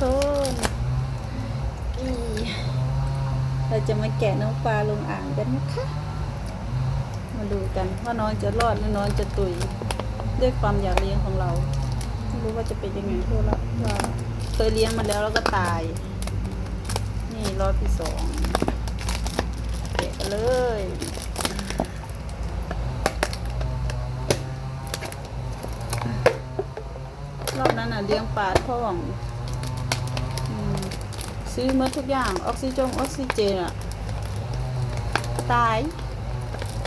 คนเราจะมาแกะน้องปลาลงอ่างกันนะคะ มาดูกันว่าน้องจะรอดหรือน้องจะตุยด้วยความอยากเลี้ยงของเรา ไม่รู้ว่าจะเป็นยังไงเพราะว่าเคยเลี้ยงมาแล้วแล้วก็ตาย นี่รอบที่สองแกะกันเลยรอบนั้นอะเลี้ยงปลาท่อง ซื้อมาทุกอย่างออกซิจงออกซิเจนอะตาย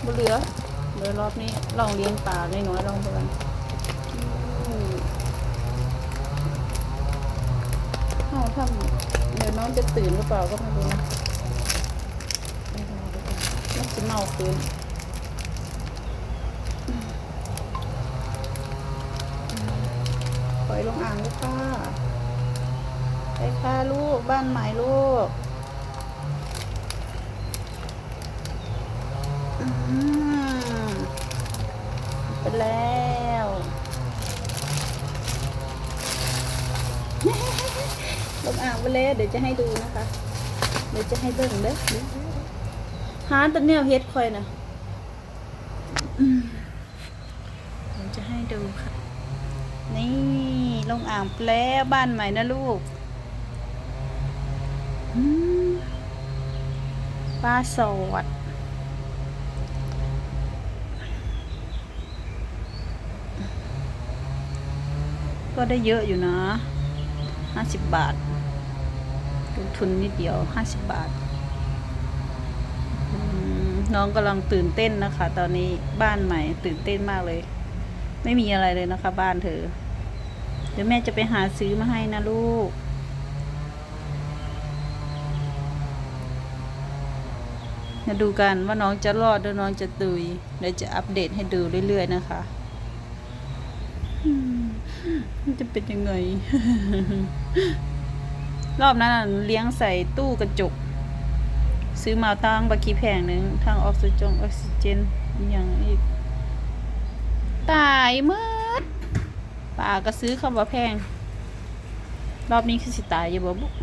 บ่เหลือเดี๋ยวรอบนี้ลองเลี้ยงปลาน้อยๆลองดูกันอืมเอาทำเดี๋ยวน้องจะตื่นหรือเปล่าก็ไม่รู้นะไม่าน้องจะเมาคืนปล่อยลงอ่างเลยค่ะ ไปค่ะลูกบ้านใหม่ลูกไปแล้วลงอ่างไปแล้วเดี๋ยวจะให้ดูนะคะ เดี๋ยวจะให้เบิ่งเด้อเดี๋ยวหาแตัเนี่ยเฮ็ดคอยนะเดี๋ยวจะให้ดูค่ะ นี่ลงอ่างไปแล้วบ้านใหม่นะลูก ปลาสวดก็ได้เยอะอยู่นะห้าสิบบาทลงทุนนิดเดียวห้าสิบบาท น้องกำลังตื่นเต้นนะคะ ตอนนี้บ้านใหม่ ตื่นเต้นมากเลย ไม่มีอะไรเลยนะคะ บ้านเธอ เดี๋ยวแม่จะไปหาซื้อมาให้นะลูก มาดูกันว่าน้องจะรอดหรือน้องจะตุยเดี๋ยวจะอัปเดตให้ดูเรื่อยๆนะคะจะเป็นยังไง รอบนั้นเลี้ยงใส่ตู้กระจก ซื้อมาตั้งบักกี้แพงหนึ่งทางออกซิจงออกซิเจนอย่างอีก ตายมืดป่าก็ซื้อคำว่าแพง รอบนี้คือสิตายอยู่บ่บุอื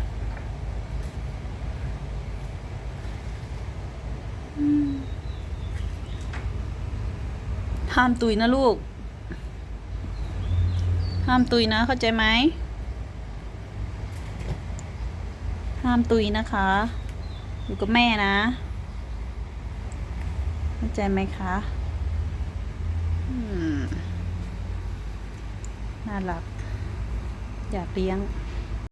ห้ามตุยนะลูก ห้ามตุยนะเข้าใจไหม ห้ามตุยนะคะ อยู่กับแม่นะ เข้าใจไหมคะอืมน่ารัก อยากเลี้ยง